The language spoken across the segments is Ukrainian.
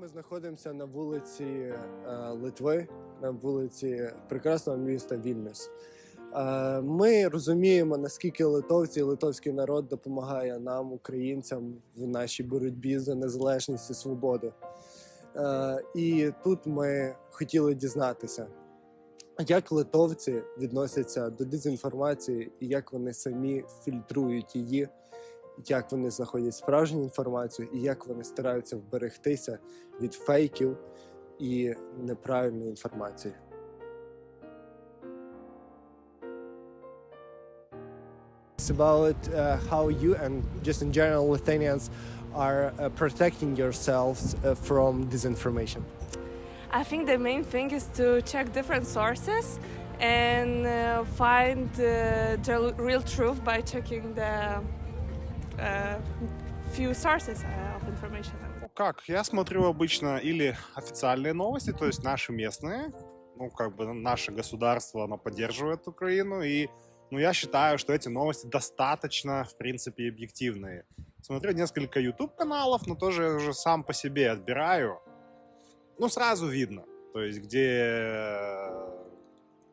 Ми знаходимося на вулиці е, Литви, на вулиці прекрасного міста Вільнюс. Е, Ми розуміємо, наскільки литовці і литовський народ допомагає нам, українцям, в нашій боротьбі за незалежність і свободу. Е, І тут ми хотіли дізнатися, як литовці відносяться до дезінформації і як вони самі фільтрують її, як вони знаходять справжню інформацію і як вони стараються вберегтися від фейків і неправильної інформації. It's about uh, how you and just in general Lithuanians are uh, protecting yourselves uh, from disinformation. I think the main thing is to check different sources and uh, find uh, the l- real truth by checking the uh, few sources uh, of information. Ну как, я смотрю обычно или официальные новости, то есть наши местные, ну как бы наше государство, оно поддерживает Украину, и ну, я считаю, что эти новости достаточно, в принципе, объективные. Смотрю несколько YouTube-каналов, но тоже уже сам по себе отбираю. Ну, сразу видно, то есть где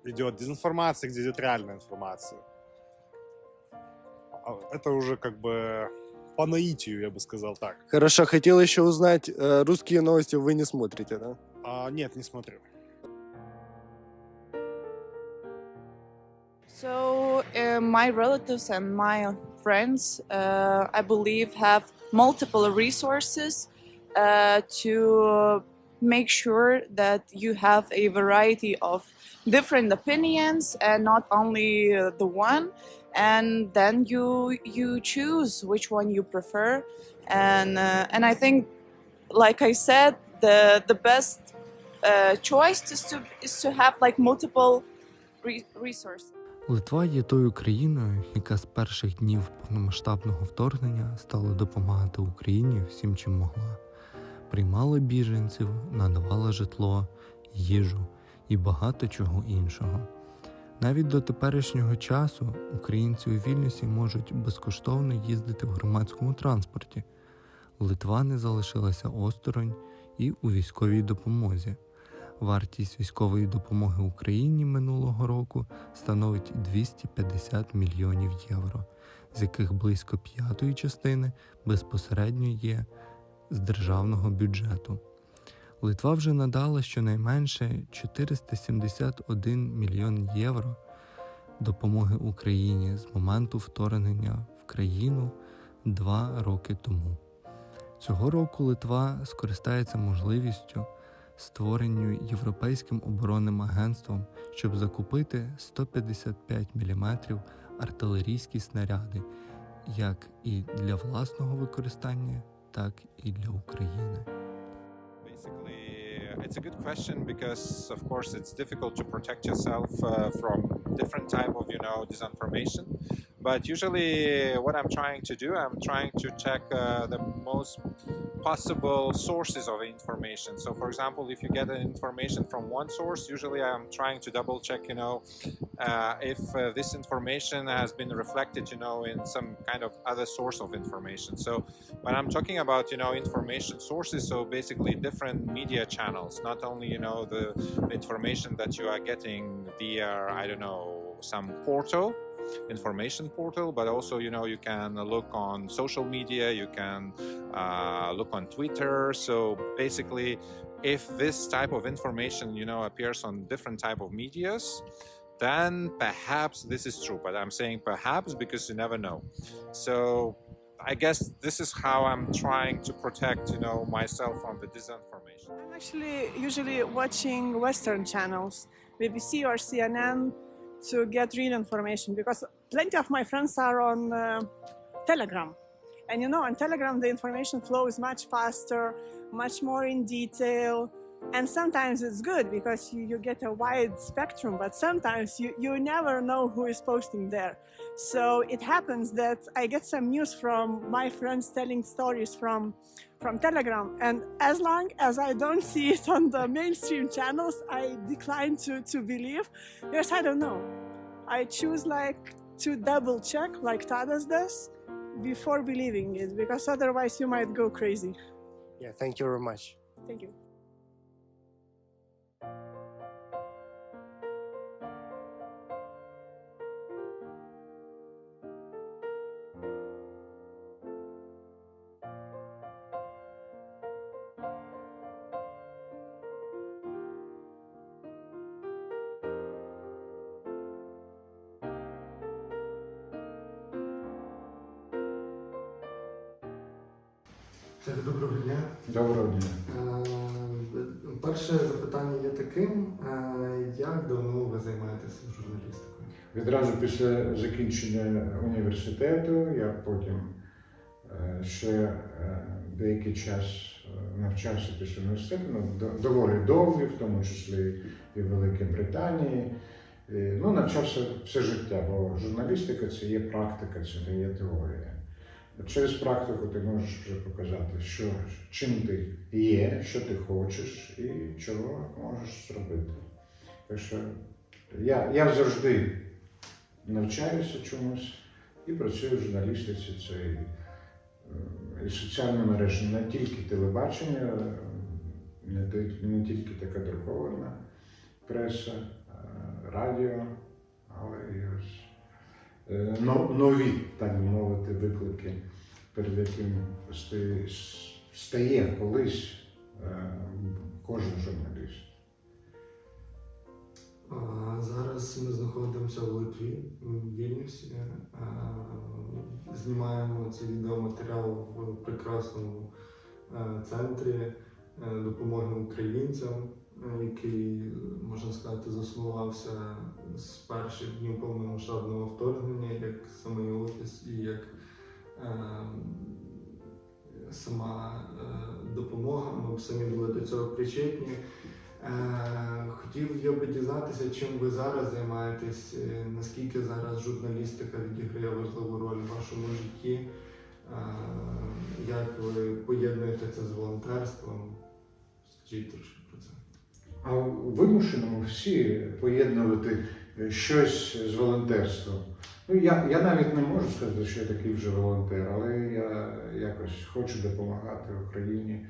идет дезинформация, где идет реальная информация. А Это уже как бы по наитию, я бы сказал так. Хорошо, хотел еще узнать, э, русские новости вы не смотрите, да? А, нет, не смотрю. So, uh, my relatives and my friends, uh, I believe, have multiple resources uh, to make sure that you have a variety of different opinions and not only uh, the one. And then you you choose which one you prefer, and uh, and I think, like I said, the the best uh, choice is to is to have like multiple re- resources. Литва є тою країною, яка з перших днів повномасштабного вторгнення стала допомагати Україні всім, чим могла. Приймала біженців, надавала житло, їжу і багато чого іншого. Навіть до теперішнього часу українці у Вільнюсі можуть безкоштовно їздити в громадському транспорті. Литва не залишилася осторонь і у військовій допомозі. Вартість військової допомоги Україні минулого року становить 250 мільйонів євро, з яких близько п'ятої частини безпосередньо є з державного бюджету. Литва вже надала щонайменше 471 мільйон євро допомоги Україні з моменту вторгнення в країну два роки тому. Цього року Литва скористається можливістю створенню Європейським оборонним агентством, щоб закупити 155 мм артилерійські снаряди, як і для власного використання, так і для України. Basically, it's a good question because, of course, it's difficult to protect yourself uh, from different type of, you know, disinformation. But usually, what I'm trying to do, I'm trying to check uh, the most possible sources of information. So, for example, if you get information from one source, usually I'm trying to double check, you know, uh, if uh, this information has been reflected, you know, in some kind of other source of information. So, when I'm talking about, you know, information sources, so basically different media channels, not only, you know, the, information that you are getting via, I don't know, some portal, information portal, but also, you know, you can look on social media, you can uh, look on Twitter. So basically, if this type of information, you know, appears on different type of medias, then perhaps this is true. But I'm saying perhaps because you never know. So I guess this is how I'm trying to protect, you know, myself from the disinformation. I'm actually usually watching Western channels, BBC or CNN, to get real information because plenty of my friends are on uh, Telegram. And you know, on Telegram, the information flow is much faster, much more in detail. And sometimes it's good because you, you get a wide spectrum, but sometimes you, you never know who is posting there. So it happens that I get some news from my friends telling stories from from Telegram. And as long as I don't see it on the mainstream channels, I decline to, to believe Yes, I don't know. I choose like to double check, like Tadas does, before believing it, because otherwise you might go crazy. Yeah, thank you very much. Thank you. Ви займаєтеся журналістикою? Відразу після закінчення університету я потім е, ще е, деякий час е, навчався після університету, ну, доволі довгий, в тому числі і в Великій Британії. Ну, навчався все життя, бо журналістика це є практика, це не є теорія. Через практику ти можеш вже показати, що, чим ти є, що ти хочеш і чого можеш зробити. Так що я, я завжди навчаюся чомусь і працюю в журналістиці. Це і, і соціальні мережі, не тільки телебачення, е, не, не тільки така друкована преса, е, радіо, але і ось е, нові, так би мовити, виклики, перед яким стає, колись кожен журналіст. Ми знаходимося в Литві, в Вільнюсі. Знімаємо цей відеоматеріал в прекрасному е, центрі е, допомоги українцям, е, який, можна сказати, заснувався з перших днів повномасштабного вторгнення, як самий офіс і як е, сама е, допомога. Ми самі були до цього причетні. Е, Хотів я би дізнатися, чим ви зараз займаєтесь, е, наскільки зараз журналістика відіграє важливу роль в вашому житті, е, як ви поєднуєте це з волонтерством? Скажіть трошки про це. А вимушеному всі поєднувати щось з волонтерством. Ну, я, я навіть не можу сказати, що я такий вже волонтер, але я якось хочу допомагати Україні.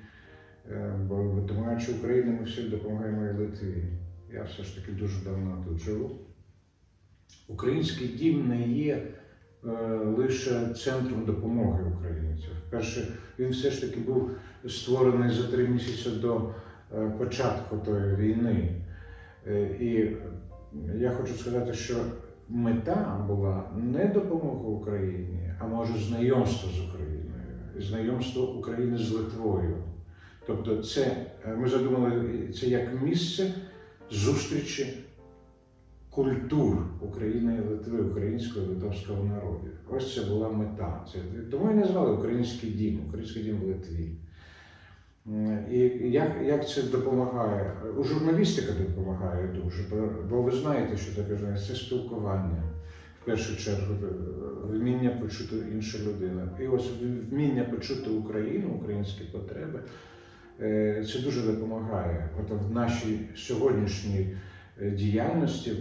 Е, Бо допомагаючи Україні, ми всі допомагаємо і Литві. Я все ж таки дуже давно тут живу. Український дім не є е, лише центром допомоги українців. Перше, він все ж таки був створений за три місяці до е, початку тої війни. Е, І я хочу сказати, що мета була не допомога Україні, а може знайомство з Україною, знайомство України з Литвою. Тобто, це е, ми задумали це як місце зустрічі культур України і Литви, українського і литовського народів. Ось це була мета. Це, тому і назвали Український дім, Український дім в Литві. І як, як це допомагає? У журналістика допомагає дуже, бо, бо ви знаєте, що таке журналістика? це спілкування. В першу чергу е, вміння почути іншу людину. І ось вміння почути Україну, українські потреби. Е, Це дуже допомагає. От в нашій сьогоднішній е, діяльності,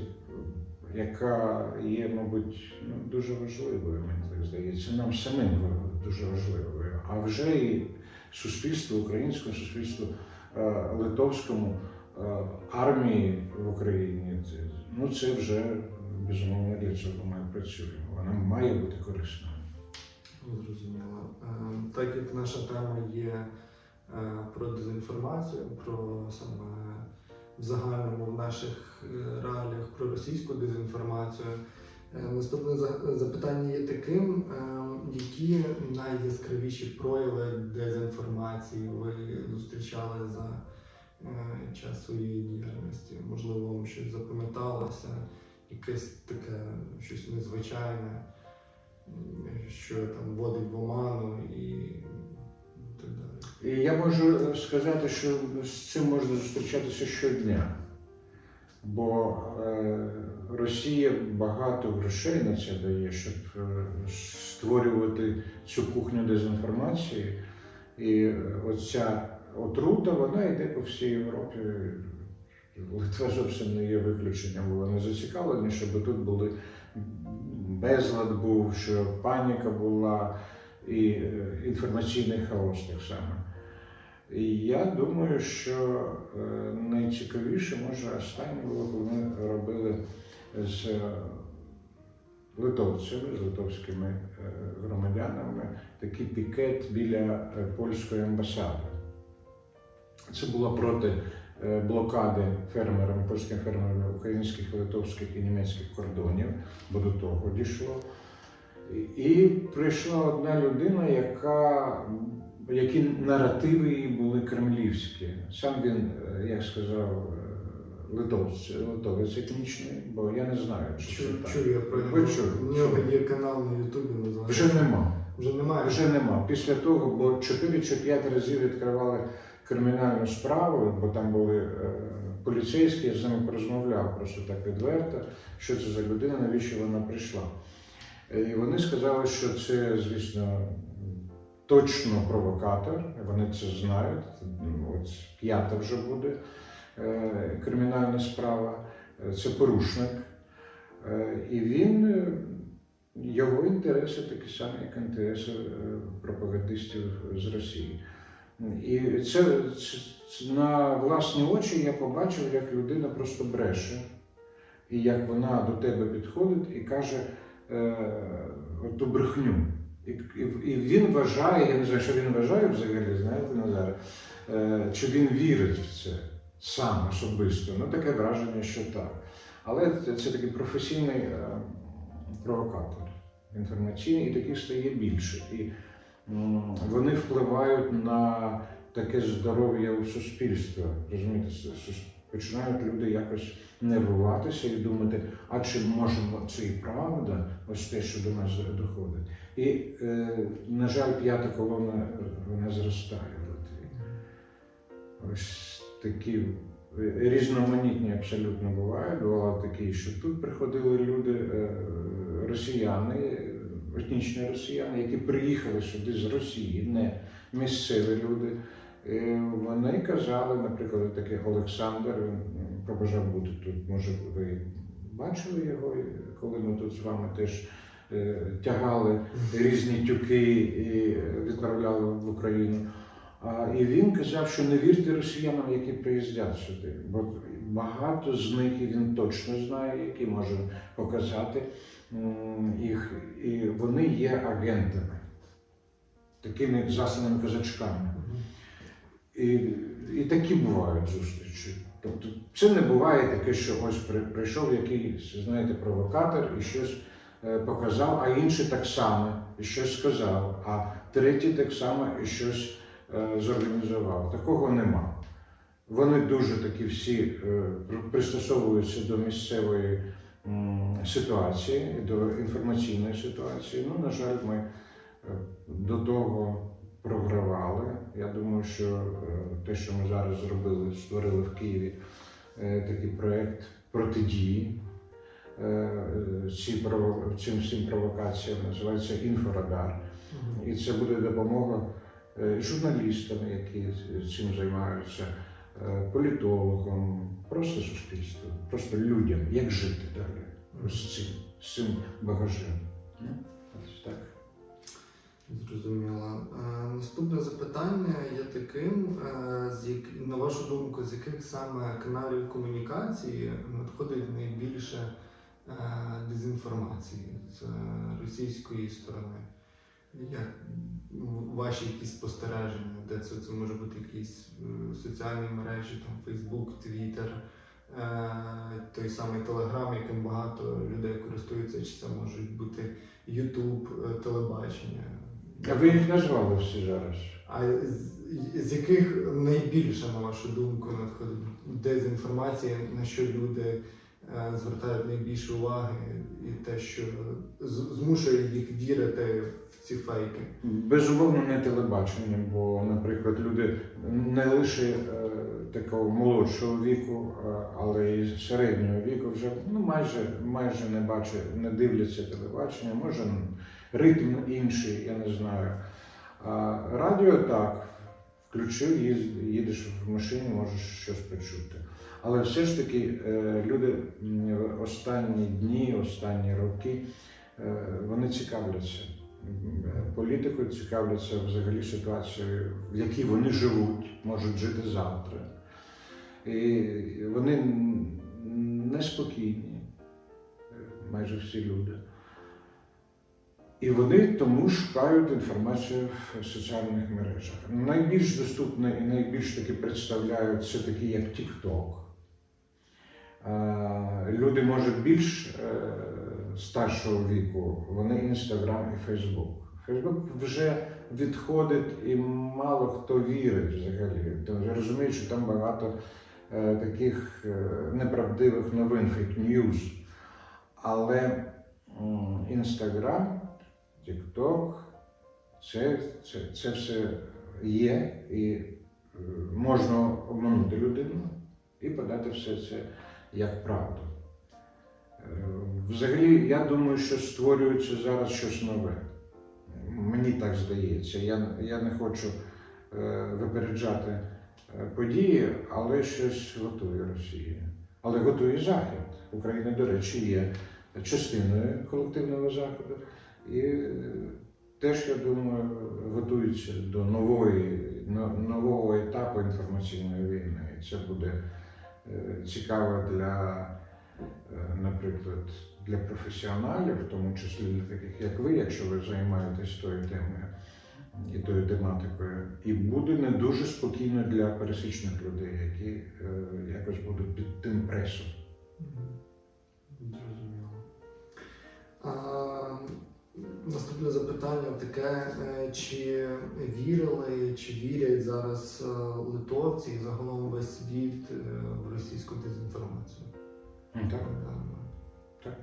яка є, мабуть, ну, дуже важливою, мені так здається, нам самим дуже важливою, а вже і суспільству, українському суспільству, е, литовському, армії в Україні. Ну, це вже безумовно для цього ми працюємо. Вона має бути корисною. Зрозуміло. Так як наша тема є про дезінформацію, про саме в загальному в наших е, реаліях про російську дезінформацію. е, Наступне запитання є таким: е, які найяскравіші прояви дезінформації ви зустрічали за е, час своєї діяльності? Можливо, вам щось запам'яталося, якесь таке щось незвичайне що там вводить в оману і. І я можу сказати, що з цим можна зустрічатися щодня. Бо е, Росія багато грошей на це дає, щоб е, створювати цю кухню дезінформації. І е, оця отрута, вона йде по всій Європі. Литва зовсім не є виключенням, бо вони зацікавлені, щоб тут були безлад був, що паніка була і е, інформаційний хаос так само. Я думаю, що е, найцікавіше, може, останнє було, коли ми робили з литовцями, з литовськими е, громадянами такий пікет біля е, польської амбасади. Це було проти блокади фермерами, польськими фермерами українських, литовських і німецьких кордонів, бо до того дійшло. І прийшла одна людина, яка, які наративи її були кремлівські. Сам він, е, як сказав, е, литовець, литовець етнічний, бо я не знаю, чи це Чую, так. чую я про нього. У нього є канал на Ютубі, називається. Вже нема. Вже немає. Вже нема. Після того, бо 4 чи 5 разів відкривали кримінальну справу, бо там були е, поліцейські, я з ними порозмовляв просто так відверто, що це за людина, навіщо вона прийшла. І вони сказали, що це, звісно, точно провокатор, вони це знають. От п'ята вже буде е, кримінальна справа, Е, це порушник. Е, І він, його інтереси такі самі, як інтереси пропагандистів з Росії. І це, це, це на власні очі я побачив, як людина просто бреше, і як вона до тебе підходить і каже е, ту брехню. І, і, він вважає, я не знаю, що він вважає взагалі, знаєте, Назаре, е, чи він вірить в це сам особисто. Ну, таке враження, що так. Але це, це такий професійний е, провокатор інформаційний, і таких стає більше. І вони впливають на таке здоров'я у суспільства. Розумієте, починають люди якось нервуватися і думати, а чи може це і правда, ось те, що до нас доходить. І, е, на жаль, п'ята колона вона зростає в Литві. Ось такі е, різноманітні абсолютно бувають. Бувало такі, що тут приходили люди, е, росіяни, етнічні росіяни, які приїхали сюди з Росії, не місцеві люди. Е, Вони казали, наприклад, такий Олександр, він побажав бути тут. Може, ви бачили його, коли ми тут з вами теж е, тягали різні тюки і відправляли в Україну. І він казав, що не вірте росіянам, які приїздять сюди, бо багато з них і він точно знає, які може показати їх, і вони є агентами, такими засланими козачками. І, і такі бувають зустрічі. Тобто це не буває таке, що ось при- прийшов якийсь, знаєте, провокатор і щось е, показав, а інший так само і щось сказав, а третій так само і щось е, зорганізував. Такого нема. Вони дуже такі всі е, пристосовуються до місцевої ситуації, до інформаційної ситуації. Ну, на жаль, ми до того програвали. Я думаю, що е, те, що ми зараз зробили, створили в Києві е, такий проєкт протидії е, цим всім провокаціям, називається інфорадар. І це буде допомога журналістам, які цим займаються, політологам, просто суспільству, просто людям, як жити далі з цим, з цим багажем. Ну, ось так. Зрозуміло. Е, наступне запитання є таким: е, на вашу думку, з яких саме каналів комунікації надходить найбільше е, дезінформації з російської сторони? Як ваші якісь спостереження, де це, це може бути якісь соціальні мережі, там Facebook, Twitter, той самий Telegram, яким багато людей користуються, чи це можуть бути е, телебачення? А ви їх назвали всі зараз. А з, з яких найбільше, на вашу думку, надходить дезінформація, на що люди е, звертають найбільше уваги, і те, що змушує їх вірити в ці фейки? Безумовно, не телебачення, бо, наприклад, люди не лише е, такого молодшого віку, е, але й середнього віку вже ну, майже, майже не бачать, не дивляться телебачення, може ритм інший, я не знаю. А радіо так, включив, їдеш в машині, можеш щось почути. Але все ж таки е, люди останні дні, останні роки, е, вони цікавляться політикою, цікавляться взагалі ситуацією, в якій вони живуть, можуть жити завтра. І вони неспокійні, е, майже всі люди. І вони тому шукають інформацію в соціальних мережах. Найбільш доступне і найбільш таки представляють це такі, як TikTok. Люди, може, більш е, старшого віку, вони Інстаграм і Фейсбук. Фейсбук вже відходить і мало хто вірить взагалі. Тому я розумію, що там багато е, таких е, неправдивих новин, фейк-ньюз. Але Інстаграм, TikTok, це, це, це все є, і е, можна обманути людину і подати все це як правду. Е, Взагалі, я думаю, що створюється зараз щось нове. Мені так здається. Я, я не хочу е, випереджати е, події, але щось готує Росія. Але готує Захід. Україна, до речі, є частиною колективного заходу. І теж, я думаю, готується до нової, нового етапу інформаційної війни. І це буде е, цікаво для, е, наприклад, для професіоналів, в тому числі для таких, як ви, якщо ви займаєтесь тою темою і тою тематикою, і буде не дуже спокійно для пересічних людей, які е, якось будуть під тим пресом. Зрозуміло. Наступне запитання таке: е, чи вірили, чи вірять зараз е, литовці і загалом весь світ е, в російську дезінформацію? Так. Так.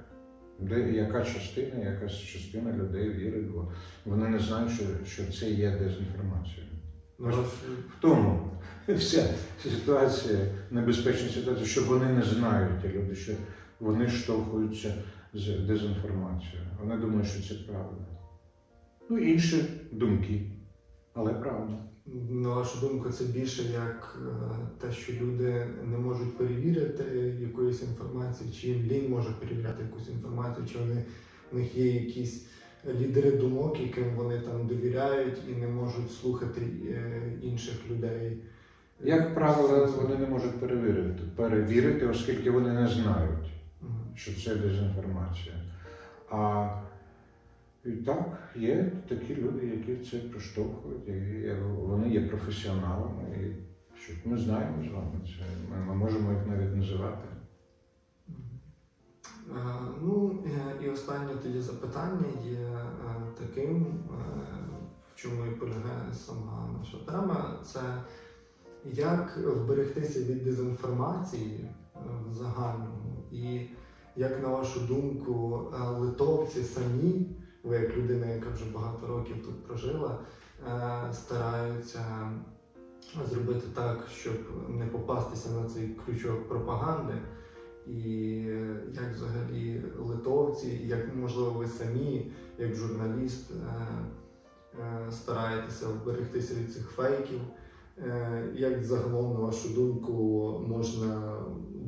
Де яка частина, якась частина людей вірить, бо вони не знають, що, що це є дезінформація. на ваш- В тому вся ситуація, небезпечна ситуація, що вони не знають, люди, що вони штовхуються з дезінформацією. Вони думають, що це правда. Ну, інші думки, але правда. На вашу думку, це більше як е, те, що люди не можуть перевірити якоїсь інформації, чи їм лінь може перевіряти якусь інформацію, чи вони в них є якісь лідери думок, яким вони там довіряють і не можуть слухати е, інших людей. Як правило, вони не можуть перевірити, перевірити, оскільки вони не знають. Що це дезінформація. А і так, є такі люди, які це проштовхують, і вони є професіоналами, і що ми знаємо з вами це. Ми, ми можемо їх навіть називати. Е, Ну е, і останнє тоді запитання є е, таким, в чому і полягає сама наша тема. Це як вберегтися від дезінформації в загальному, і як на вашу думку, е, литовці самі, ви як людина, яка вже багато років тут прожила, е, стараються зробити так, щоб не попастися на цей крючок пропаганди. І е, як взагалі литовці, як можливо ви самі, як журналіст, стараєтеся вберегтися від цих фейків, як загалом, на вашу думку, можна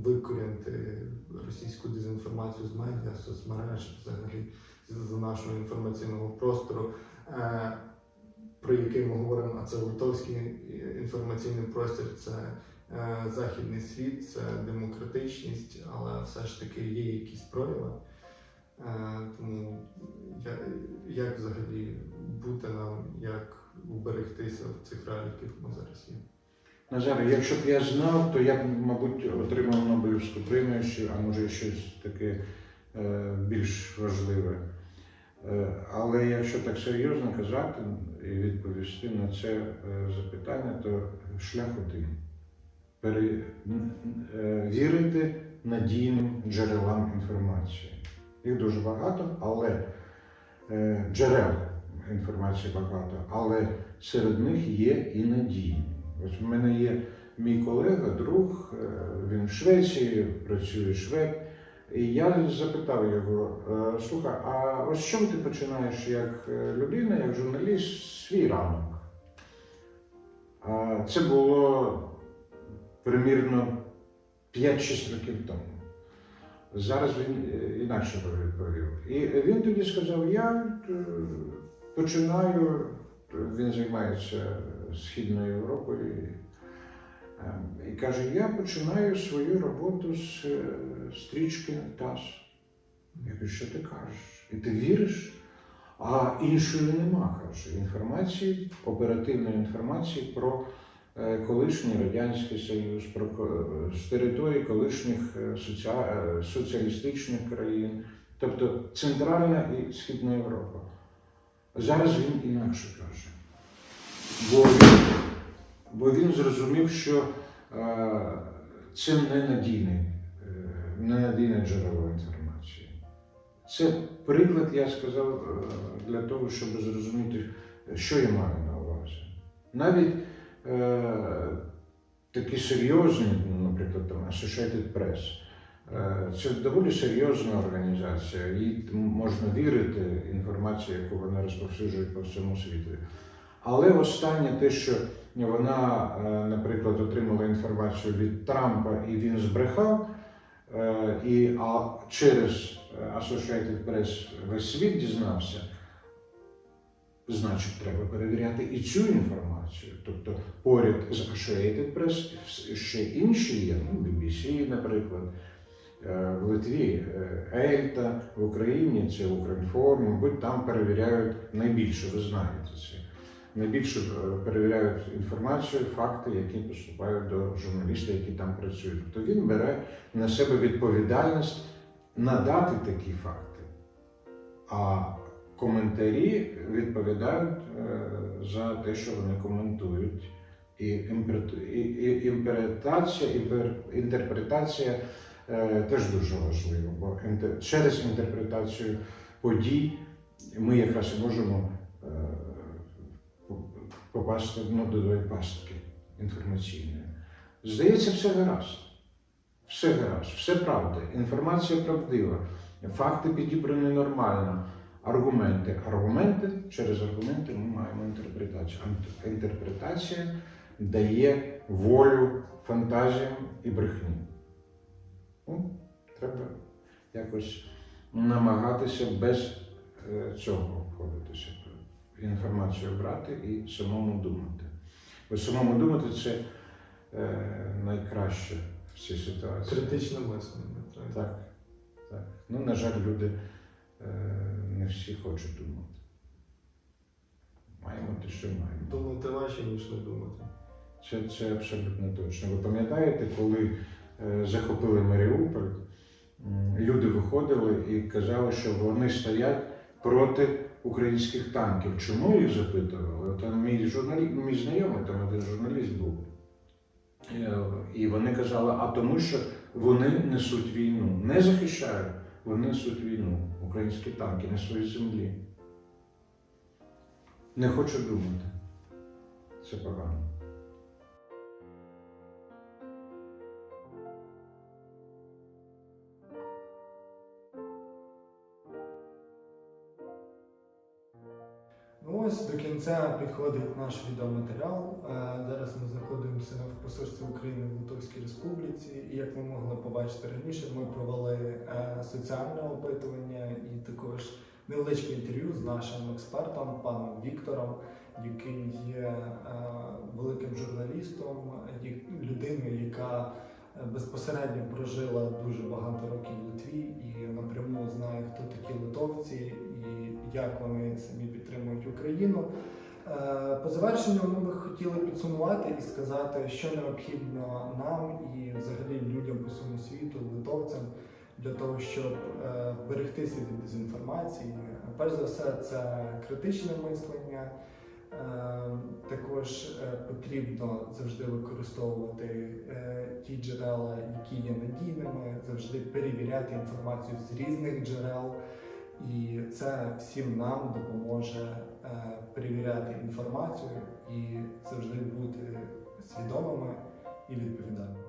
викорінити російську дезінформацію з медіа, соцмереж, взагалі з нашого інформаційного простору, е, про який ми говоримо, а це литовський інформаційний простір, це е, західний світ, це демократичність, але все ж таки є якісь прояви. Е, Тому як взагалі бути нам, як вберегтися в цих реаліях, яких ми зараз є? Назаре, якщо б я знав, то я б, мабуть, отримав Нобелівську премію, а може щось таке е, більш важливе. Е, але якщо так серйозно казати і відповісти на це е, запитання, то шлях один. Пере, вірити надійним джерелам інформації. Їх дуже багато, але джерел інформації багато, але серед них є і надійні. Ось в мене є мій колега, друг, е, він в Швеції, працює швед. І я запитав його: е, слухай, а ось чим ти починаєш як е, людина, як журналіст, свій ранок? Це було примірно 5-6 років тому. Зараз він інакше відповів. І він тоді сказав: я починаю, він займається Східною Європою. Ем, І каже, я починаю свою роботу з е, стрічки ТАСС. Я кажу, що ти кажеш? І ти віриш? А іншої нема, каже, інформації, оперативної інформації про е, колишній Радянський Союз, про з території колишніх е, соціа- е, соціалістичних країн, тобто Центральна і Східна Європа. Зараз він інакше каже. Бо він, бо він зрозумів, що е, це ненадійне, е, ненадійне джерело інформації. Це приклад, я сказав, е, для того, щоб зрозуміти, що я маю на увазі. Навіть е, такі серйозні, ну, наприклад, там Associated Press, е, це доволі серйозна організація, їй можна вірити інформації, яку вона розповсюджує по всьому світу. Але останнє те, що вона, е, наприклад, отримала інформацію від Трампа і він збрехав, е, і, через е, Associated Press весь світ дізнався, значить, треба перевіряти і цю інформацію. Тобто поряд з Associated Press ще інші є, ну, BBC, наприклад, в Литві е, Ельта, в Україні це Укрінформ, мабуть, там перевіряють найбільше, ви знаєте це. Найбільше е, перевіряють інформацію, факти, які поступають до журналіста, які там працюють. Тобто він бере на себе відповідальність надати такі факти. А коментарі відповідають е, за те, що вони коментують. І, імпер- і, і імпер, інтерпретація е, теж дуже важлива, бо через інтерпретацію подій ми якраз можемо е, попасти ну, до пастки інформаційної. Здається, все гаразд. Все гаразд, все правда. Інформація правдива, факти підібрані нормально. Аргументи. Аргументи через аргументи ми маємо інтерпретацію. Інтерпретація дає волю фантазіям і брехні. Ну, треба якось намагатися без е, цього обходитися. Інформацію брати і самому думати. Бо самому думати це е, найкраще в цій ситуації. Критичне мислення. так. Так, так. Ну, на жаль, люди е, не всі хочуть думати. Маємо те, що маємо. Думати важче, ніж не думати. Це, це абсолютно точно. Ви пам'ятаєте, коли захопили Маріуполь, люди виходили і казали, що вони стоять проти українських танків. Чому їх запитували? Там мій журналі... мій знайомий, там один журналіст був. Е, І вони казали, а тому, що вони несуть війну. Не захищають, вони несуть війну. Українські танки на своїй землі. Не хочу думати. Це погано. Ось до кінця підходить наш відеоматеріал. Е, Зараз ми знаходимося в посольстві України в Литовській Республіці. І як ви могли побачити раніше, ми провели е, соціальне опитування і також невеличке інтерв'ю з нашим експертом, паном Віктором, який є е, великим журналістом, людиною, яка безпосередньо прожила дуже багато років в Литві і напряму знає, хто такі литовці як вони самі підтримують Україну. Е, По завершенню ми би хотіли підсумувати і сказати, що необхідно нам і взагалі людям по всьому світу, литовцям, для того, щоб е, вберегтися від дезінформації. Перш за все, це критичне мислення. Е, Також потрібно завжди використовувати ті джерела, які є надійними, завжди перевіряти інформацію з різних джерел. І це всім нам допоможе е, перевіряти інформацію і завжди бути свідомими і відповідальними.